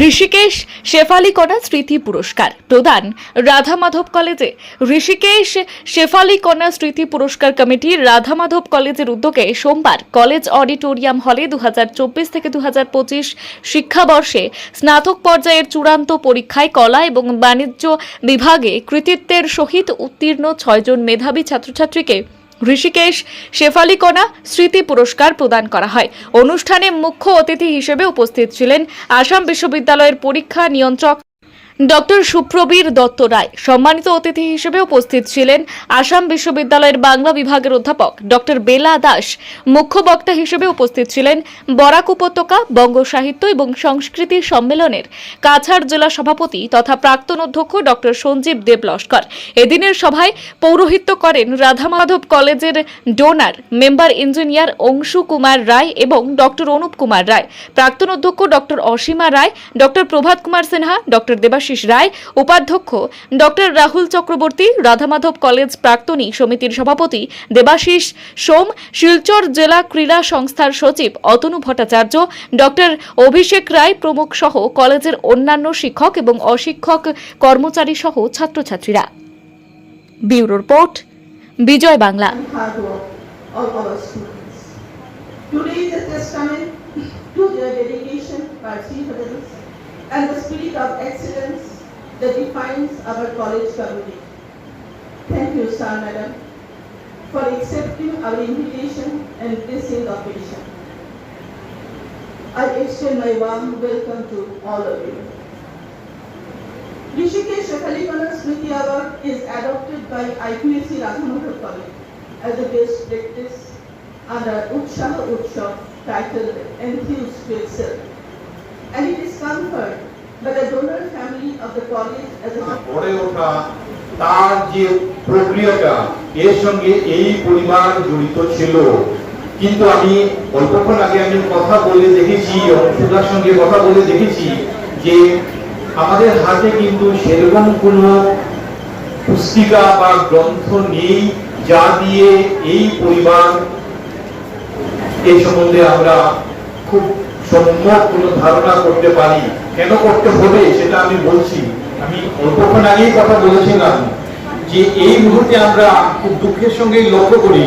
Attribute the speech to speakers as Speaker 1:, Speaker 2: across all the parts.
Speaker 1: ঋষিকেশ শেফালি কণা স্মৃতি পুরস্কার প্রদান। রাধা মাধব কলেজে। ঋষিকেশ শেফালি কণা স্মৃতি পুরস্কার কমিটি রাধা মাধব কলেজের উদ্যোগে সোমবার কলেজ অডিটোরিয়াম হলে দু হাজার চব্বিশ থেকে দু হাজার পঁচিশ শিক্ষাবর্ষে স্নাতক পর্যায়ের চূড়ান্ত পরীক্ষায় কলা এবং বাণিজ্য বিভাগে কৃতিত্বের সহিত উত্তীর্ণ ছয়জন মেধাবী ছাত্রছাত্রীকে ঋষিকেশ শেফালিকোনা স্মৃতি পুরস্কার প্রদান করা হয়। অনুষ্ঠানে মুখ্য অতিথি হিসেবে উপস্থিত ছিলেন আসাম বিশ্ববিদ্যালয়ের পরীক্ষা নিয়ন্ত্রক ডক্টর সুপ্রবীর দত্ত রায়। সম্মানিত অতিথি হিসেবে উপস্থিত ছিলেন আসাম বিশ্ববিদ্যালয়ের বাংলা বিভাগের অধ্যাপক ডক্টর বেলা দাস। মুখ্য বক্তা হিসেবে উপস্থিত ছিলেন বরাক উপত্যকা, বঙ্গ সাহিত্য এবং সংস্কৃতি সম্মেলনের কাছাড় জেলা সভাপতি তথা প্রাক্তন অধ্যক্ষ ডক্টর সঞ্জীব দেব লস্কর এদিনের সভায় পৌরোহিত্য করেন রাধামাধব কলেজের donor, member engineer Anshu Kumar Roy এবং ডক্টর অনুপ কুমার রায়। প্রাক্তন অধ্যক্ষ doctor Asima Roy, doctor Prabhat Kumar Sinha, doctor Debashis Roy উপাধ্যক্ষ ডক্টর রাহুল চক্রবর্তী রাধামাধব কলেজ প্রাক্তনী সমিতির সভাপতি দেবাশিস সোম শিলচর জেলা ক্রীড়া সংস্থার সচিব অতনু ভট্টাচার্য ডক্টর অভিষেক রায় প্রমুখ সহ কলেজের অন্যান্য শিক্ষক এবং অশিক্ষক কর্মচারী সহ ছাত্রছাত্রীরা bureau report Bijoy Bangla.
Speaker 2: Today is a testament to their dedication, by perseverance, and the spirit of excellence that defines our college community. Thank you, sir, madam, for accepting our invitation and blessing the occasion. I extend my warm welcome to all of you. Rishikesh Shakalikana Smriti Award is adopted by IQAC Radhamadhav College as a best practice under Utsaha Utsav titled Enthused to
Speaker 3: তার যে প্রক্রিয়াটা, এর সঙ্গে এই পরিমাণ জড়িত ছিল। কিন্তু আমি অল্পক্ষণ আগে আমি কথা বলে দেখেছি সঙ্গে কথা বলে দেখেছি যে আমাদের হাতে কিন্তু সেরকম কোনো পুস্তিকা বা গ্রন্থ নেই যা দিয়ে এই পরিমাণ এই সম্বন্ধে আমরা খুব কোনো ধারণা করতে পারি। কেন করতে হবে সেটা আমি বলছি। আমি অল্পক্ষণ আগেই কথা বলেছিলাম যে এই মুহূর্তে আমরা খুব দুঃখের সঙ্গে লক্ষ্য করি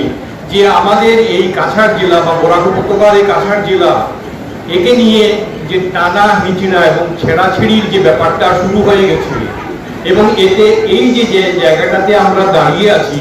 Speaker 3: যে আমাদের এই কাছাড় জেলা বা বরাক উপত্যকার এই কাছাড় জেলা একে নিয়ে যে টানা হিচড়া এবং ছেঁড়াছেড়ির যে ব্যাপারটা শুরু হয়ে গেছে এবং এতে এই যে যে জায়গাটাতে আমরা দাঁড়িয়ে আছি